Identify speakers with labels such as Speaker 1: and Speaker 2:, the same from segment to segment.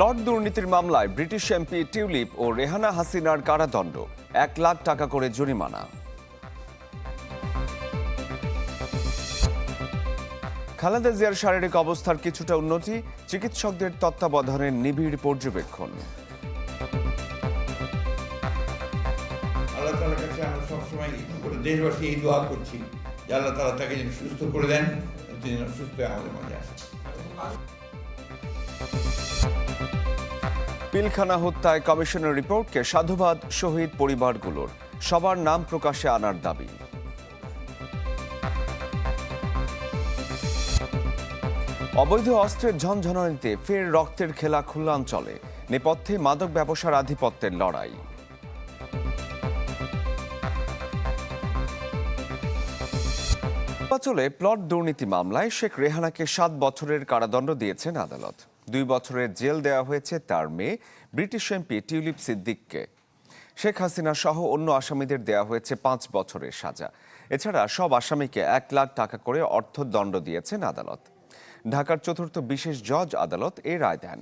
Speaker 1: Plot দুর্নীতির মামলায় British MP Tulip ও রেহানা হাসিনার কারাদণ্ড। এক লাখ টাকা করে জরিমানা। খালেদা জিয়ার শারীরিক অবস্থার কিছুটা উন্নতি, চিকিৎসকদের তত্ত্বাবধানে নিবিড় পর্যবেক্ষণ।
Speaker 2: করছি আল্লাহ তাকে সুস্থ করে দেন সুস্থ আমাদের
Speaker 1: পিলখানা হত্যায় কমিশনের রিপোর্টকে সাধুবাদ শহীদ পরিবারগুলোর। সবার নাম প্রকাশে আনার দাবি। অবৈধ অস্ত্রের ঝনঝনানিতে ফের রক্তের খেলা খুলনাঞ্চলে নেপথ্যে মাদক ব্যবসার আধিপত্যের লড়াই। নির্বাচলে প্লট দুর্নীতি মামলায় শেখ রেহানাকে সাত বছরের কারাদণ্ড দিয়েছেন আদালত। দুই বছরের জেল দেওয়া হয়েছে তার মেয়ে, ব্রিটিশ এমপি টিউলিপ সিদ্দিককে। শেখ হাসিনা সহ অন্য আসামিদের দেওয়া হয়েছে পাঁচ বছরের সাজা। এছাড়া সব আসামিকে এক লাখ টাকা করে অর্থদণ্ড দিয়েছেন আদালত। ঢাকার চতুর্থ বিশেষ জজ আদালত এ রায় দেন।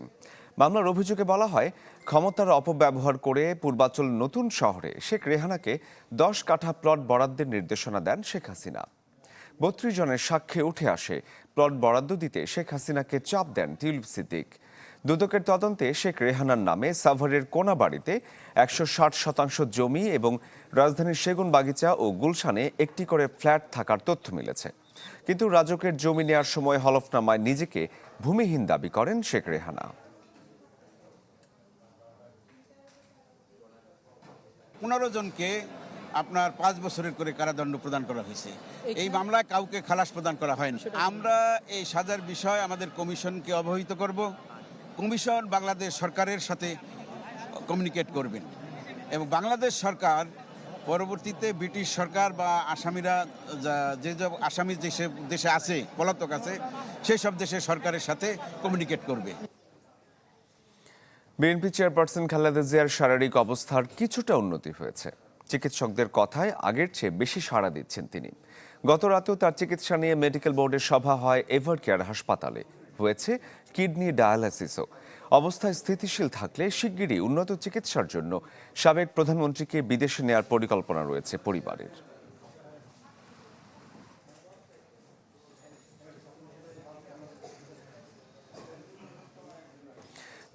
Speaker 1: মামলার অভিযোগে বলা হয়, ক্ষমতার অপব্যবহার করে পূর্বাচল নতুন শহরে শেখ রেহানাকে দশ কাঠা প্লট বরাদ্দের নির্দেশনা দেন শেখ হাসিনা। বত্রিশ জনের সাক্ষ্যে উঠে আসে। প্লট বরাদ্দ দিতে শেখ হাসিনাকে চাপ দেন টিউলিপ সিদ্দিক। দুদকের তদন্তে শেখ রেহানার নামে সাভারের কোনা বাড়িতে একশো ষাট শতাংশ জমি এবং রাজধানীর সেগুন বাগিচা ও গুলশানে একটি করে ফ্ল্যাট থাকার তথ্য মিলেছে। কিন্তু রাজকের জমি নেওয়ার সময় হলফনামায় নিজেকে ভূমিহীন দাবি করেন শেখ রেহানা।
Speaker 3: পনেরো জনকে আপনার পাঁচ বছরের করে কারাদণ্ড প্রদান করা হয়েছে। এই মামলায় কাউকে খালাস প্রদান করা হয়নি। আমরা এই সাজার বিষয় আমাদের কমিশনকে অবহিত করব। কমিশন বাংলাদেশ সরকারের সাথে কমিউনিকেট করবেন। এবং বাংলাদেশ সরকার পরবর্তীতে ব্রিটিশ সরকার বা আসামিরা যা- যে সব আসামি দেশে দেশে আছে পলাতক আছে সেই সব দেশের সরকারের সাথে কমিউনিকেট করবে।
Speaker 1: বিএনপি চেয়ারপারসন খালেদা জিয়ার শারীরিক অবস্থার কিছুটা উন্নতি হয়েছে। চিকিৎসকদের কথায় আগের চেয়ে বেশি সাড়া দিচ্ছেন তিনি। গত রাতেও তার চিকিৎসা নিয়ে মেডিকেল বোর্ডের সভা হয় এভার কেয়ার হাসপাতালে। হয়েছে কিডনি ডায়ালাসিসও। অবস্থায় স্থিতিশীল থাকলে শিগগিরই উন্নত চিকিৎসার জন্য সাবেক প্রধানমন্ত্রীকে বিদেশে নেয়ার পরিকল্পনা রয়েছে পরিবারের।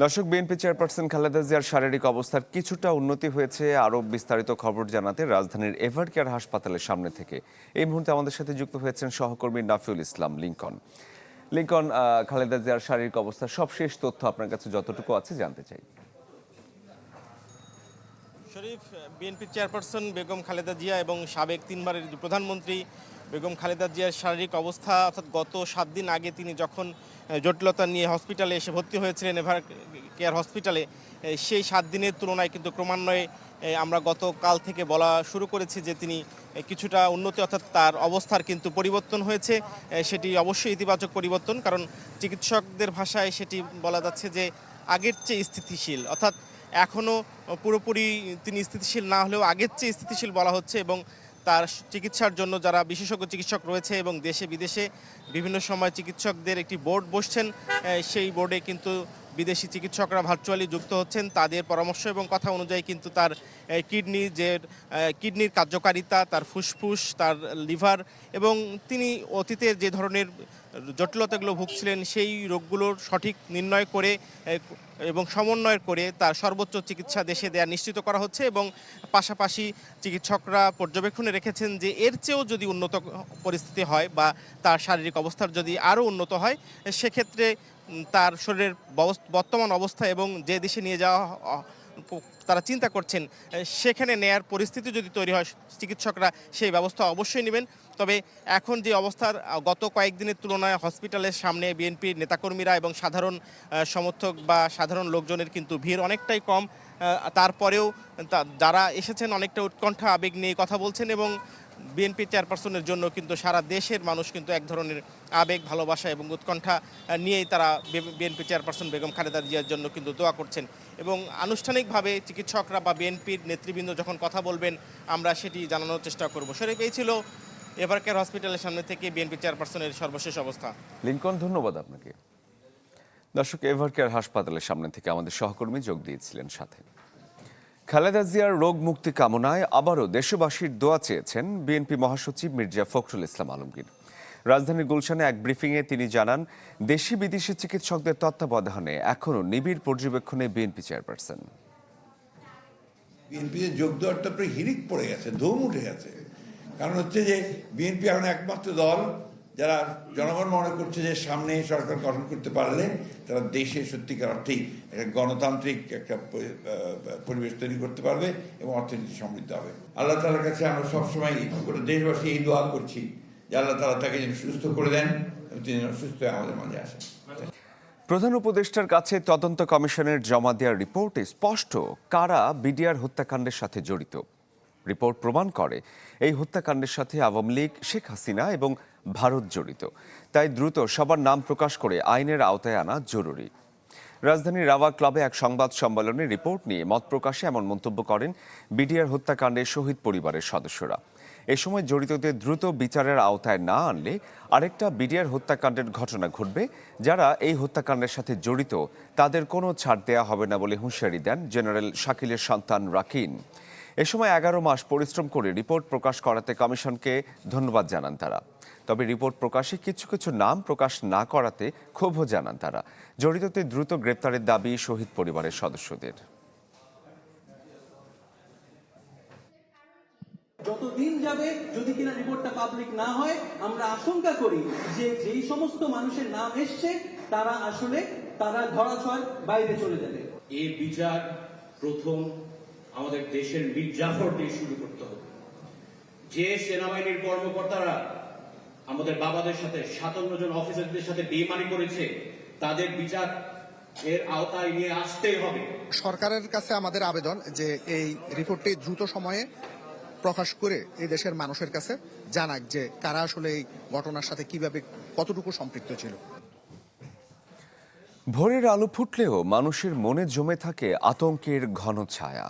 Speaker 1: দর্শক, বিএনপি চেয়ারপারসন খালেদা জিয়ার শারীরিক অবস্থার কিছুটা উন্নতি হয়েছে আরও বিস্তারিত খবর জানাতে রাজধানীর এভার কেয়ার হাসপাতালের সামনে থেকে। এই মুহূর্তে আমাদের সাথে যুক্ত হয়েছেন সহকর্মী নাফিউল ইসলাম লিঙ্কন। লিঙ্কন খালেদা জিয়ার শারীরিক অবস্থার সবশেষ তথ্য আপনার কাছে যতটুকু আছে জানতে চাই।
Speaker 4: শরীফ, বিএনপি চেয়ারপারসন বেগম খালেদা জিয়া এবং সাবেক তিনবারের প্রধানমন্ত্রী বেগম খালেদা জিয়ার শারীরিক অবস্থা, অর্থাৎ গত সাত দিন আগে তিনি যখন জটিলতা নিয়ে হসপিটালে এসে ভর্তি হয়েছিলেন এভার কেয়ার হসপিটালে সেই সাত দিনের তুলনায় কিন্তু ক্রমান্বয়ে আমরা গতকাল থেকে বলা শুরু করেছি যে তিনি কিছুটা উন্নতি, অর্থাৎ তার অবস্থার কিন্তু পরিবর্তন হয়েছে। সেটি অবশ্যই ইতিবাচক পরিবর্তন, কারণ চিকিৎসকদের ভাষায় সেটি বলা যাচ্ছে যে আগের চেয়ে স্থিতিশীল। অর্থাৎ এখনও পুরোপুরি তিনি স্থিতিশীল না হলেও আগের চেয়ে স্থিতিশীল বলা হচ্ছে এবং তার চিকিৎসার জন্য যারা বিশেষজ্ঞ চিকিৎসক রয়েছে এবং দেশে বিদেশে বিভিন্ন সময় চিকিৎসকদের একটি বোর্ড বসছেন সেই বোর্ডে কিন্তু বিদেশি চিকিৎসকরা ভার্চুয়ালি যুক্ত হচ্ছেন। তাদের পরামর্শ এবং কথা অনুযায়ী কিন্তু তার কিডনি যে কিডনির কার্যকারিতা, তার ফুসফুস, তার লিভার এবং তিনি অতীতের যে ধরনের জটিলতাগুলো ভুগছিলেন, সেই রোগগুলোর সঠিক নির্ণয় করে এবং সমন্বয় করে তার সর্বোচ্চ চিকিৎসা দেশে দেওয়া নিশ্চিত করা হচ্ছে এবং পাশাপাশি চিকিৎসকরা পর্যবেক্ষণে রেখেছেন যে এর চেয়েও যদি উন্নত পরিস্থিতি হয় বা তার শারীরিক অবস্থার যদি আরও উন্নত হয়, সেক্ষেত্রে তার শরীরের বর্তমান অবস্থা এবং যে দেশে নিয়ে যাওয়া তারা চিন্তা করছেন সেখানে নেয়ার পরিস্থিতি যদি তৈরি হয়, চিকিৎসকরা সেই ব্যবস্থা অবশ্যই নেবেন। তবে এখন যে অবস্থার গত কয়েকদিনের তুলনায় হসপিটালের সামনে বিএনপির নেতাকর্মীরা এবং সাধারণ সমর্থক বা সাধারণ লোকজনের কিন্তু ভিড় অনেকটাই কম। তারপরেও যারা এসেছেন অনেকটা উৎকণ্ঠা, আবেগ নিয়ে কথা বলছেন এবং বিএনপি চেয়ারপারসনের জন্য কিন্তু সারা দেশের মানুষ কিন্তু এক ধরনের আবেগ, ভালোবাসা এবং উৎকণ্ঠা নিয়েই তারা বিএনপি চেয়ারপারসন বেগম খালেদা জিয়ার জন্য কিন্তু দোয়া করছেন। এবং আনুষ্ঠানিকভাবে চিকিৎসকরা বা বিএনপির নেতৃবৃন্দ যখন কথা বলবেন, আমরা সেটি জানানোর চেষ্টা করব। শরীফ, এই ছিল এভারকেয়ার হসপিটালের সামনে থেকে বিএনপি চেয়ারপারসনের সর্বশেষ অবস্থা।
Speaker 1: লিঙ্কন, ধন্যবাদ আপনাকে। দর্শক এভারকেয়ার হাসপাতালের সামনে থেকে আমাদের সহকর্মী যোগ দিয়েছিলেন সাথে। খালেদা জিয়ার রোগ মুক্তি কামনায় আবারও দেশবাসীর দোয়া চেয়েছেন বিএনপি মহাসচিব মির্জা ফখরুল ইসলাম আলমগীর। রাজধানীর গুলশানে এক ব্রিফিংয়ে তিনি জানান, দেশি বিদেশি চিকিৎসকদের তত্ত্বাবধানে এখনও নিবিড় পর্যবেক্ষণে বিএনপি চেয়ারপারসন।
Speaker 2: বিএনপিতে যোগ দেওয়ারটা প্রায় হিরিক পড়ে গেছে, ধুম উঠে গেছে। কারণ হচ্ছে যে, বিএনপি এখন একমাত্র দল যারা জনগণ মনে করছে যে সামনে সরকার গঠন করতে পারলে তারা দেশে সত্যিকার অর্থেই একটা গণতান্ত্রিক একটা পরিবেশ তৈরি করতে পারবে এবং অর্থনীতি সমৃদ্ধ হবে। আল্লাহ তালার কাছে আমরা সবসময় গোটা দেশবাসী এই দোয়া করছি যে আল্লাহ তালা তাকে যেন সুস্থ করে দেন তিনি সুস্থ হয়ে আমাদের মাঝে আসেন।
Speaker 1: প্রধান উপদেষ্টার কাছে তদন্ত কমিশনের জমা দেওয়ার রিপোর্টে স্পষ্ট কারা বিডিআর হত্যাকাণ্ডের সাথে জড়িত। রিপোর্ট প্রমাণ করে, এই হত্যাকাণ্ডের সাথে আওয়ামী লীগ, শেখ হাসিনা এবং ভারত জড়িত। তাই দ্রুত সবার নাম প্রকাশ করে আইনের আওতায় আনা জরুরি। রাজধানীর রাওয়া ক্লাবে এক সংবাদ সম্মেলনে রিপোর্ট নিয়ে মত প্রকাশে এমন মন্তব্য করেন বিডিআর হত্যাকাণ্ডে শহীদ পরিবারের সদস্যরা। এ সময় জড়িতদের দ্রুত বিচারের আওতায় না আনলে আরেকটা বিডিআর হত্যাকাণ্ডের ঘটনা ঘটবে। যারা এই হত্যাকাণ্ডের সাথে জড়িত, তাদের কোনো ছাড় দেওয়া হবে না বলে হুঁশিয়ারি দেন জেনারেল শাকিলের সন্তান রাকিন। এ সময় এগারো মাস পরিশ্রম করে রিপোর্ট প্রকাশ করাতে কমিশনকে ধন্যবাদ জানান তারা। তবে রিপোর্ট প্রকাশে কিছু কিছু নাম প্রকাশ না করাতে ক্ষোভও জানান তারা। জড়িতদের দ্রুত গ্রেপ্তারের দাবি শহীদ পরিবারের সদস্যদের।
Speaker 5: যতদিন যাবে যদি কিনা রিপোর্টটা পাবলিক না হয় আমরা আশঙ্কা করি যে যেই সমস্ত মানুষের নাম এসছে তারা আসলে তারা ধরাছোঁয়ার বাইরে চলে যাবে।
Speaker 6: এই বিচার প্রথম আমাদের দেশের মীর জাফর দিয়ে শুরু করতে হবে। যে সেনাবাহিনীর কর্মকর্তারা আমাদের বাবাদের সাথে সাতান্ন জন অফিসারদের সাথে বেমানি করেছে তাদের বিচার এর আওতায় নিয়ে আসতেই হবে।
Speaker 7: সরকারের কাছে আমাদের আবেদন যে এই রিপোর্টটি দ্রুত সময়ে প্রকাশ করে এই দেশের মানুষের কাছে জানাক যে কারা আসলে এই ঘটনার সাথে কীভাবে কতটুকু সম্পৃক্ত ছিল।
Speaker 1: ভোরের আলো ফুটলেও মানুষের মনে জমে থাকে আতঙ্কের ঘন ছায়া।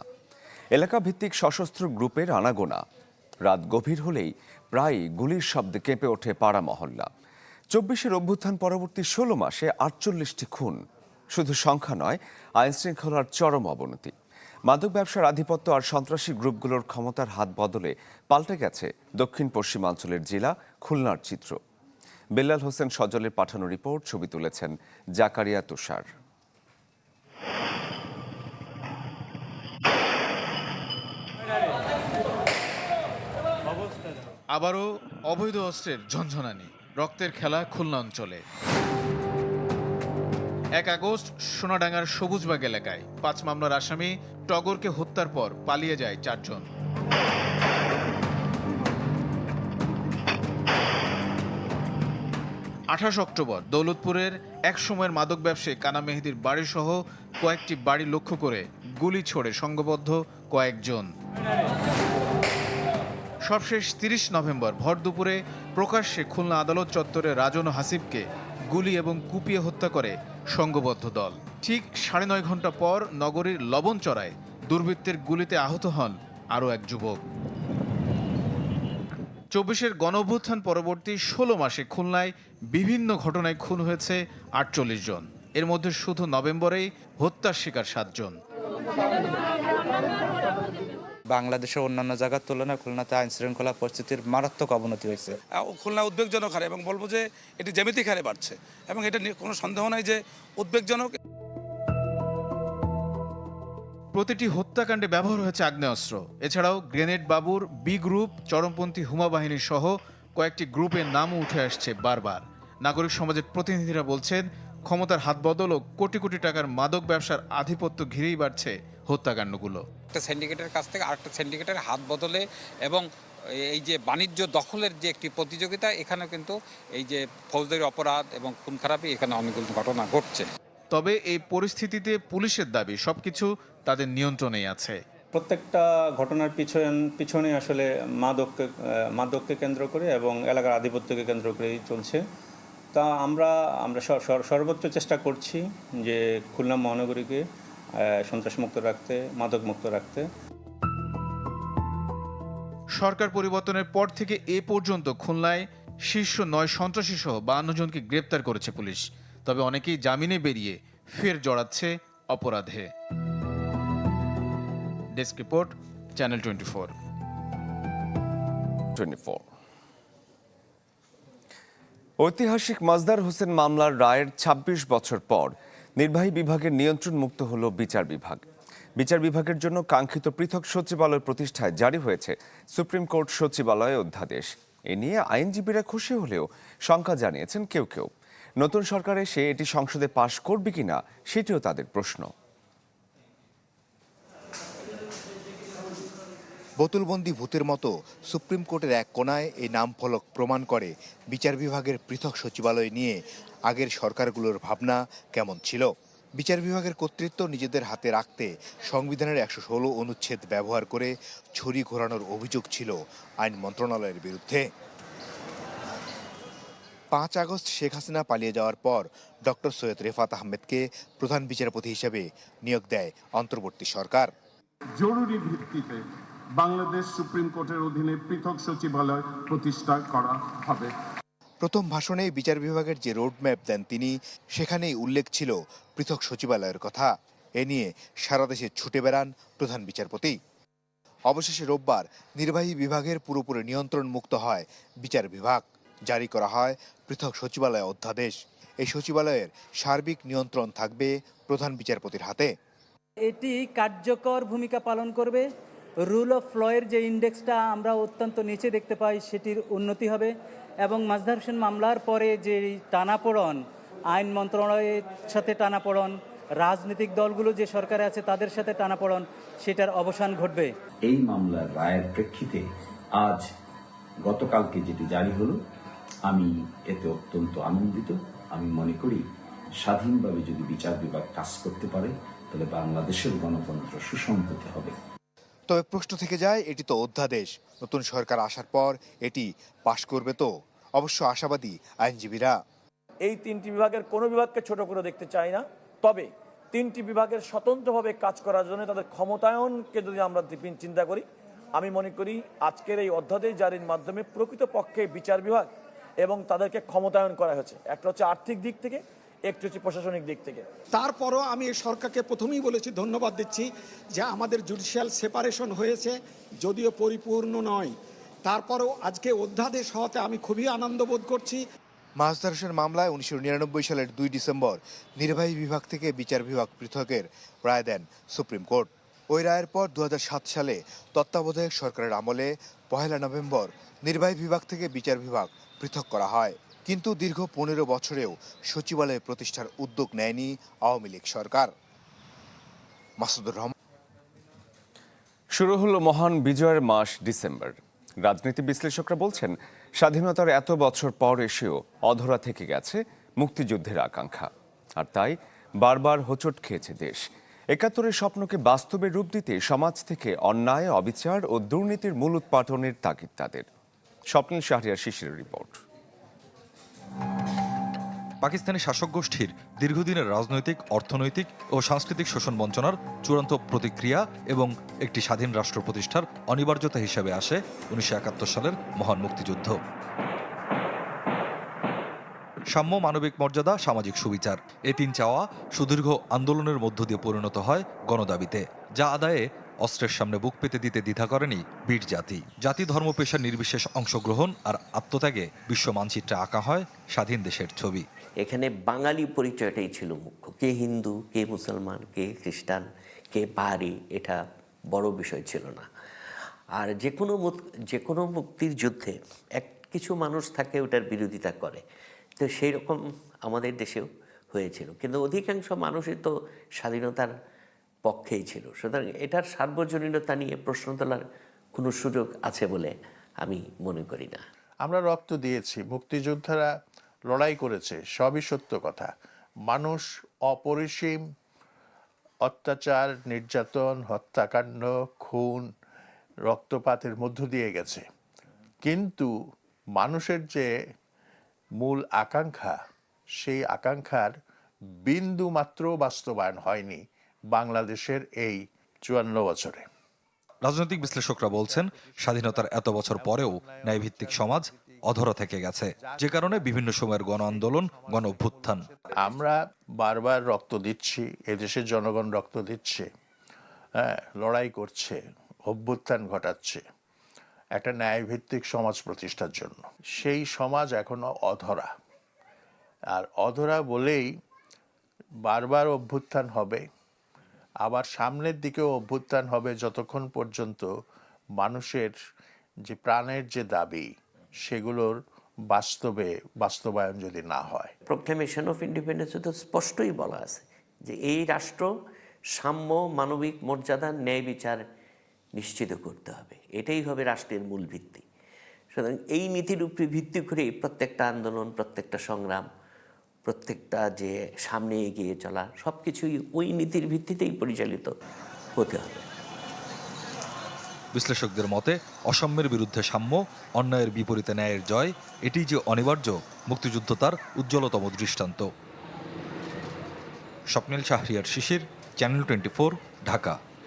Speaker 1: এলাকা ভিত্তিক সশস্ত্র গ্রুপের আনাগোনা। রাত গভীর হলেই প্রায় গুলির শব্দে কেঁপে ওঠে পাড়া মহল্লা। চব্বিশের অভ্যুত্থান পরবর্তী ষোলো মাসে আটচল্লিশটি খুন। শুধু সংখ্যা নয় আইন শৃঙ্খলার চরম অবনতি। মাদক ব্যবসার আধিপত্য আর সন্ত্রাসী গ্রুপগুলোর ক্ষমতার হাত বদলে পাল্টে গেছে দক্ষিণ পশ্চিমাঞ্চলের জেলা খুলনার চিত্র। বেল্লাল হোসেন সজলের পাঠানো রিপোর্ট, ছবি তুলেছেন জাকারিয়া তুষার।
Speaker 8: আবারও অবৈধ অস্ত্রের ঝঞ্ঝনানি রক্তের খেলা খুলনা অঞ্চলে। এক আগস্ট, সোনাডাঙ্গার সবুজবাগ এলাকায় পাঁচ মামলার আসামি টগরকে হত্যার পর পালিয়ে যায় চারজন। আঠাশ অক্টোবর, দৌলতপুরের এক সময়ের মাদক ব্যবসায়ী কানা মেহেদির বাড়িসহ কয়েকটি বাড়ি লক্ষ্য করে গুলি ছোড়ে সংঘবদ্ধ কয়েকজন। সবশেষ তিরিশ নভেম্বর ভর দুপুরে প্রকাশ্যে খুলনা আদালত চত্বরে রাজন হাসিবকে গুলি এবং কুপিয়ে হত্যা করে সংঘবদ্ধ দল। ঠিক সাড়ে নয় ঘণ্টা পর নগরীর লবণচড়ায় দুর্বৃত্তের গুলিতে আহত হন আরও এক যুবক। চব্বিশের গণ অভ্যুত্থান পরবর্তী ষোলো মাসে খুলনায় বিভিন্ন ঘটনায় খুন হয়েছে আটচল্লিশ জন। এর মধ্যে শুধু নভেম্বরেই হত্যার শিকার সাতজন।
Speaker 9: বাংলাদেশের অন্যান্য জায়গার তুলনায় খুলনাতে আইন শৃঙ্খলা পরিস্থিতির মারাত্মক অবনতি হয়েছে।
Speaker 10: খুলনা উদ্বেগজনক হারে এবং বলব যে এটি জ্যামিতিক হারে বাড়ছে এবং এটা নিয়ে কোনো সন্দেহ নাই যে উদ্বেগজনক।
Speaker 8: প্রতিটি হত্যাকাণ্ডে ব্যবহার হয়েছে আগ্নেয়াস্ত্র। এছাড়াও গ্রেনেড বাবুর বি গ্রুপ চরমপন্থী হুমা বাহিনী সহ কয়েকটি গ্রুপের নামও উঠে আসছে বারবার। নাগরিক সমাজের প্রতিনিধিরা বলছেন ক্ষমতার হাত বদল ও কোটি কোটি টাকার মাদক ব্যবসার আধিপত্য ঘিরেই বাড়ছে হত্যাকাণ্ডগুলো।
Speaker 11: একটা সিন্ডিকেটের কাছ থেকে আরেকটা সিন্ডিকেটের হাত বদলে এবং এই যে বাণিজ্য দখলের যে একটি প্রতিযোগিতা এখানে কিন্তু এই যে ফৌজদারি অপরাধ এবং খুন খারাপি এখানে অনেকগুলো ঘটনা ঘটছে।
Speaker 8: তবে এই পরিস্থিতিতে পুলিশের দাবি সবকিছু তাদের নিয়ন্ত্রণেই আছে।
Speaker 12: প্রত্যেকটা ঘটনার পিছন পিছনে আসলে মাদককে মাদককে কেন্দ্র করে এবং এলাকার আধিপত্যকে কেন্দ্র করেই চলছে। তা আমরা আমরা সর- সর- সর্বোচ্চ চেষ্টা করছি যে খুলনা মহানগরীকে সন্ত্রাসমুক্ত রাখতে মাদকমুক্ত রাখতে।
Speaker 8: সরকার পরিবর্তনের পর থেকে এ পর্যন্ত খুলনায় শীর্ষ নয় সন্ত্রাসী সহ বান্ন জনকে গ্রেপ্তার করেছে পুলিশ। তবে অনেকেই জামিনে বেরিয়ে ফের জড়াচ্ছে অপরাধে। Desk report channel twenty four. Twenty four.
Speaker 1: ঐতিহাসিক মাজদার হোসেন মামলার রায়ের ২৬ বছর পর নির্বাহী বিভাগের নিয়ন্ত্রণ মুক্ত হল বিচার বিভাগ। বিচার বিভাগের জন্য কাঙ্ক্ষিত পৃথক সচিবালয় প্রতিষ্ঠায় জারি হয়েছে সুপ্রিম কোর্ট সচিবালয় অধ্যাদেশ। এ নিয়ে আইনজীবীরা খুশি হলেও শঙ্কা জানিয়েছেন কেউ কেউ। নতুন সরকার এসে এটি সংসদে পাশ করবে কিনা, সেটিও তাদের প্রশ্ন।
Speaker 13: বোতলবন্দি ভূতের মতো সুপ্রিম কোর্টের এক কোনায় এই নাম ফলক প্রমাণ করে। বিচার বিভাগের পৃথক সচিবালয় নিয়ে আগের সরকারগুলোর ভাবনা কেমন ছিল? বিচার বিভাগের কর্তৃত্ব নিজেদের হাতে রাখতে সংবিধানের একশো ষোলো অনুচ্ছেদ ব্যবহার করে ছড়ি ঘোরানোর অভিযোগ ছিল আইন মন্ত্রণালয়ের বিরুদ্ধে। পাঁচ আগস্ট শেখ হাসিনা পালিয়ে যাওয়ার পর ডক্টর সৈয়দ রেফাত আহমেদকে প্রধান বিচারপতি হিসেবে নিয়োগ দেয় অন্তর্বর্তী সরকার।
Speaker 14: জরুরি ভিত্তিতে বাংলাদেশ সুপ্রিম কোর্টের অধীনে পৃথক সচিবালয় প্রতিষ্ঠা করা হবে।
Speaker 13: প্রথম ভাষণে বিচার বিভাগের যে রোডম্যাপ দেন তিনি সেখানেই উল্লেখ ছিল পৃথক সচিবালয়ের কথা। এ নিয়ে সারা দেশে ছুটে বেড়ান প্রধান বিচারপতি। অবশেষে রোববার নির্বাহী বিভাগের পুরোপুরি নিয়ন্ত্রণ মুক্ত হয় বিচার বিভাগ। জারি করা হয় পৃথক সচিবালয় অধ্যাদেশ। এই সচিবালয়ের সার্বিক নিয়ন্ত্রণ থাকবে প্রধান বিচারপতির হাতে।
Speaker 15: এটি কার্যকর ভূমিকা পালন করবে। রুল অফ লয়ের যে ইন্ডেক্সটা আমরা অত্যন্ত নিচে দেখতে পাই, সেটির উন্নতি হবে এবং মাজদার হোসেন মামলার পরে যে টানাপোড়ন, আইন মন্ত্রণালয়ের সাথে টানাপোড়ন, রাজনৈতিক দলগুলো যে সরকারে আছে তাদের সাথে টানাপোড়ন, সেটার অবসান ঘটবে।
Speaker 16: এই মামলার রায়ের প্রেক্ষিতে আজ গতকালকে যেটি জারি হলো, আমি এতে অত্যন্ত আনন্দিত। আমি মনে করি স্বাধীনভাবে যদি বিচার বিভাগ কাজ করতে পারে, তাহলে বাংলাদেশের গণতন্ত্র সুসংহত হবে।
Speaker 13: তবে প্রশ্ন থেকে যায়, এটি তো অধ্যাদেশ। নতুন সরকার আসার পর এটি পাশ করবে তো। অবশ্য আশাবাদী আইনজীবীরা।
Speaker 17: এই তিনটি বিভাগের কোনো বিভাগকে ছোট করে দেখতে চাই না। তবে তিনটি বিভাগের স্বতন্ত্রভাবে কাজ করার জন্য তাদের ক্ষমতায়নকে যদি আমরা চিন্তা করি, আমি মনে করি আজকের এই অধ্যাদেশ জারির মাধ্যমে প্রকৃতপক্ষে বিচার বিভাগ এবং তাদেরকে ক্ষমতায়ন করা হয়েছে। একটা হচ্ছে আর্থিক দিক থেকে একটু হচ্ছে প্রশাসনিক দিক থেকে।
Speaker 14: তারপরও আমি এই সরকারকে প্রথমেই বলেছি ধন্যবাদ দিচ্ছি যে আমাদের জুডিশিয়াল সেপারেশন হয়েছে যদিও পরিপূর্ণ নয়। তারপরও আজকে অধ্যাদেশ হওয়াতে আমি খুবই আনন্দ বোধ করছি।
Speaker 13: মাজদার হোসেন মামলায় উনিশশো নিরানব্বই সালের দুই ডিসেম্বর নির্বাহী বিভাগ থেকে বিচার বিভাগ পৃথকের রায় দেন সুপ্রিম কোর্ট। ওই রায়ের পর দু হাজার সাত সালে তত্ত্বাবধায়ক সরকারের আমলে পহেলা নভেম্বর নির্বাহী বিভাগ থেকে বিচার বিভাগ পৃথক করা হয়। কিন্তু দীর্ঘ পনেরো বছরেও সচিবালয় প্রতিষ্ঠার উদ্যোগ নেয়নি আওয়ামী লীগ সরকার। মাসুদুর রহমান।
Speaker 1: শুরু হলো মহান বিজয়ের মাস ডিসেম্বর। রাজনীতি বিশ্লেষকরা বলছেন, স্বাধীনতার এত বছর পর এসেও অধরা থেকে গেছে মুক্তিযুদ্ধের আকাঙ্ক্ষা। আর তাই বারবার হোঁচট খেয়েছে দেশ। একাত্তরের স্বপ্নকে বাস্তবে রূপ দিতে সমাজ থেকে অন্যায়, অবিচার ও দুর্নীতির মূল উৎপাটনের তাগিদ তাদের। স্বপ্নিল শাহরিয়ার শিশির রিপোর্ট।
Speaker 18: পাকিস্তানি শাসক গোষ্ঠীর দীর্ঘদিনের রাজনৈতিক, অর্থনৈতিক ও সাংস্কৃতিক শোষণ বঞ্চনার চূড়ান্ত প্রতিক্রিয়া এবং একটি স্বাধীন রাষ্ট্র প্রতিষ্ঠার অনিবার্যতা হিসেবে আসে উনিশশো একাত্তর সালের মহান মুক্তিযুদ্ধ। সাম্য মানবিক মর্যাদা, সামাজিক সুবিচার। এ তিন চাওয়া সুদীর্ঘ আন্দোলনের মধ্য দিয়ে পরিণত হয় গণদাবিতে, যা আদায়ে অস্ত্রের সামনে বুক পেতে দিতে দ্বিধা করেনি বীর জাতি। জাতি ধর্ম পেশা নির্বিশেষ অংশগ্রহণ আর আত্মত্যাগে বিশ্ব মানচিত্রে আঁকা হয় স্বাধীন দেশের ছবি।
Speaker 19: এখানে বাঙালি পরিচয়টাই ছিল মুখ্য। কে হিন্দু, কে মুসলমান, কে খ্রিস্টান, কে পাহাড়ি, এটা বড় বিষয় ছিল না। আর যে কোনো যে কোনো মুক্তির যুদ্ধে এক কিছু মানুষ থাকে ওটার বিরোধিতা করে। তো সেই রকম আমাদের দেশেও হয়েছিল। কিন্তু অধিকাংশ মানুষই তো স্বাধীনতার পক্ষেই ছিল। সুতরাং এটার সার্বজনীনতা নিয়ে প্রশ্ন তোলার কোনো সুযোগ আছে বলে আমি মনে করি না।
Speaker 20: আমরা রক্ত দিয়েছি, মুক্তিযোদ্ধারা লড়াই করেছে, সবই সত্য কথা। মানুষ অপরিসীম, অত্যাচার, নির্যাতন, হত্যাকাণ্ড, খুন, রক্তপাতের মধ্য দিয়ে গেছে। কিন্তু মানুষের যে মূল আকাঙ্ক্ষা, সেই আকাঙ্ক্ষার বিন্দু মাত্র বাস্তবায়ন হয়নি। বাংলাদেশের এই চুয়ান্ন বছরে।
Speaker 18: রাজনৈতিক বিশ্লেষকরা বলছেন স্বাধীনতার এত বছর পরেও ন্যায়ভিত্তিক সমাজ অধরা থেকে গেছে যে কারণে বিভিন্ন সময়ের গণ আন্দোলন গণ অভ্যুত্থান।
Speaker 20: আমরা বারবার রক্ত দিচ্ছি এদেশের জনগণ রক্ত দিচ্ছে হ্যাঁ লড়াই করছে অভ্যুত্থান ঘটাচ্ছে একটা ন্যায়ভিত্তিক সমাজ প্রতিষ্ঠার জন্য। সেই সমাজ এখনও অধরা। আর অধরা বলেই বারবার অভ্যুত্থান হবে আবার সামনের দিকেও অভ্যুত্থান হবে যতক্ষণ পর্যন্ত মানুষের যে প্রাণের যে দাবি, সেগুলোর বাস্তবে বাস্তবায়ন যদি না হয়।
Speaker 19: প্রোক্লেমেশন অফ ইন্ডিপেন্ডেন্সে তো স্পষ্টই বলা আছে যে এই রাষ্ট্র সাম্য, মানবিক মর্যাদা, ন্যায় বিচার নিশ্চিত করতে হবে। এটাই হবে রাষ্ট্রের মূল ভিত্তি। সুতরাং এই নীতির উপরে ভিত্তি করে প্রত্যেকটা আন্দোলন, প্রত্যেকটা সংগ্রাম প্রত্যেকটা যে সামনে এগিয়ে চলা সব কিছুই ওই নীতির ভিত্তিতেই পরিচালিত হতে হবে।
Speaker 18: বিশ্লেষকদের মতে, অসাম্যের বিরুদ্ধে সাম্য, অন্যায়ের বিপরীতে ন্যায়ের জয় এটি যে অনিবার্য, মুক্তিযুদ্ধ তার উজ্জ্বলতম দৃষ্টান্ত। Swapnil Shahriar Shishir, channel twenty Dhaka.